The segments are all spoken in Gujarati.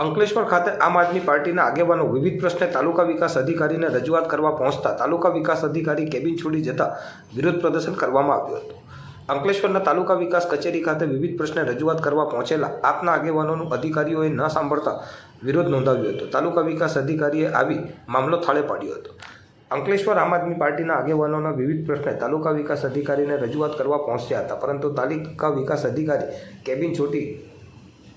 અંકલેશ્વર ખાતે આમ આદમી પાર્ટીના આગેવાનો વિવિધ પ્રશ્ને તાલુકા વિકાસ અધિકારીને રજૂઆત કરવા પહોંચતા તાલુકા વિકાસ અધિકારી કેબિન છોડી જતા વિરોધ પ્રદર્શન કરવામાં આવ્યું હતું. અંકલેશ્વરના તાલુકા વિકાસ કચેરી ખાતે વિવિધ પ્રશ્ને રજૂઆત કરવા પહોંચેલા આપના આગેવાનોનું અધિકારીઓએ ન સાંભળતા વિરોધ નોંધાવ્યો હતો. તાલુકા વિકાસ અધિકારીએ આવી મામલો થાળે પાડ્યો હતો. અંકલેશ્વર આમ આદમી પાર્ટીના આગેવાનોના વિવિધ પ્રશ્ને તાલુકા વિકાસ અધિકારીને રજૂઆત કરવા પહોંચ્યા હતા, પરંતુ તાલુકા વિકાસ અધિકારી કેબિન છોટી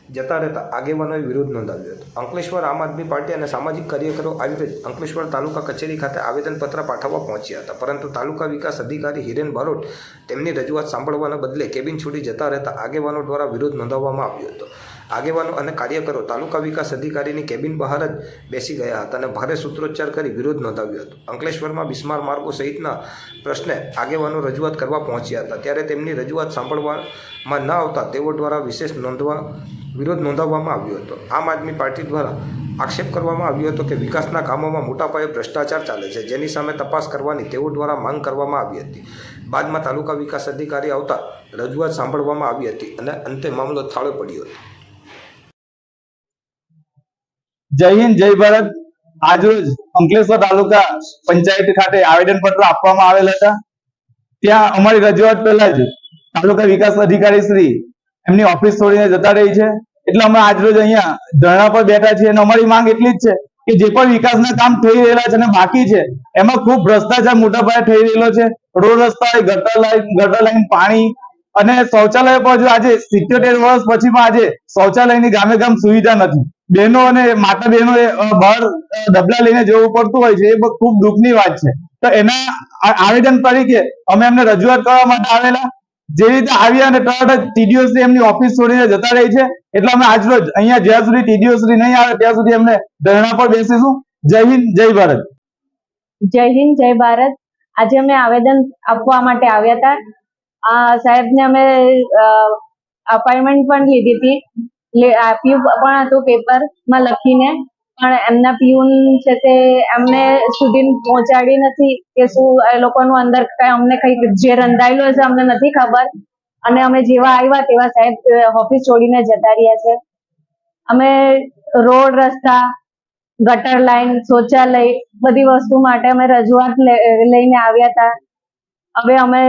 જતા રહેતા આગેવાનોએ વિરોધ નોંધાવ્યો હતો. અંકલેશ્વર આમ આદમી પાર્ટી અને સામાજિક કાર્યકરો આવી રીતે અંકલેશ્વર તાલુકા કચેરી ખાતે આવેદનપત્ર પાઠવવા પહોંચ્યા હતા. પરંતુ તાલુકા વિકાસ અધિકારી હિરેન બારોટ તેમની રજૂઆત સાંભળવાના બદલે કેબિન છોડી જતા રહેતા આગેવાનો દ્વારા વિરોધ નોંધાવવામાં આવ્યો હતો. આગેવાનો અને કાર્યકરો તાલુકા વિકાસ અધિકારીની કેબિન બહાર જ બેસી ગયા હતા અને ભારે સૂત્રોચ્ચાર કરી વિરોધ નોંધાવ્યો હતો. અંકલેશ્વરમાં બિસ્માર માર્ગો સહિતના પ્રશ્ને આગેવાનો રજૂઆત કરવા પહોંચ્યા હતા. ત્યારે તેમની રજૂઆત સાંભળવામાં ન આવતા તેઓ દ્વારા વિશેષ નોંધવા, વિરોધ નોંધાવવામાં આવ્યો હતો. આમ આદમી પાર્ટી દ્વારા આક્ષેપ કરવામાં આવ્યો હતો કે વિકાસના કામોમાં મોટા પાયે ભ્રષ્ટાચાર ચાલે છે. જેની સામે તપાસ કરવાની તેઓ દ્વારા માંગ કરવામાં આવી હતી. બાદમાં તાલુકા વિકાસ અધિકારી આવતા રજૂઆત સાંભળવામાં આવી હતી અને અંતે મામલો થાળે પડ્યો હતો. જય હિન્દ, જય ભારત. આજરોજ અંકલેશ્વર તાલુકા પંચાયત ખાતે આવેદન પત્ર આપવામાં આવેલ હતા. ત્યાં અમારી રજૂઆત પહેલા જ તાલુકા વિકાસ અધિકારી શ્રી એમની ઓફિસ છોડીને જતા રહી છે. એટલે અમે આજરોજ અહીંયા ધરણા પર બેઠા છીએ અને અમારી માંગ એટલી જ છે કે જે પણ વિકાસના કામ થઈ રહેલા છે અને બાકી છે, એમાં ખૂબ ભ્રષ્ટાચાર મોટા પાયે થઈ રહેલો છે. રોડ રસ્તા ગટર લાઈન ગટર લાઈન પાણી અને શૌચાલય પર જો આજે સિત્યોતેર વર્ષ પછી પણ આજે શૌચાલયની ગામે ગામ સુવિધા નથી. બહેનો અને માતા બહેનો બહાર ડબલા લઈને જવું પડતું હોય છે, એ ખૂબ દુઃખની વાત છે. તો એના આવેદન તરીકે અમે એમને રજૂઆત કરવા માટે આવેલા. જે રીતે આવ્યા અને તરત જ TDO એમની ઓફિસ છોડીને જતા રહી છે. એટલે અમે આજરોજ અહીંયા જ્યાં સુધી શ્રી નહીં આવે, ત્યાં સુધી એમને ધરણા પર બેસીશું. જય હિન્દ, જય ભારત. જય હિન્દ, જય ભારત. આજે અમે આવેદન આપવા માટે આવ્યા હતા. સાહેબને અમે અપોઇન્ટમેન્ટ પણ લીધી હતી. આપ્યું પણ હતું પેપરમાં લખીને, પણ એમના પ્યુન છે તે એમને સુધી પહોંચાડી નથી કે શું એ લોકોનું અંદર અમને કઈ જે રંધાયેલું હશે અમને નથી ખબર. અને અમે જેવા આવ્યા તેવા સાહેબ ઓફિસ છોડીને જતા રહ્યા છે. અમે રોડ રસ્તા, ગટર લાઈન, શૌચાલય બધી વસ્તુ માટે અમે રજૂઆત લઈને આવ્યા હતા. હવે અમે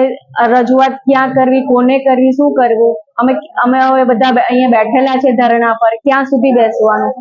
રજૂઆત ક્યાં કરવી, કોને કરવી, શું કરવું? અમે અમે હવે બધા અહીંયા બેઠેલા છે ધરણા પર ક્યાં સુધી બેસવાનું?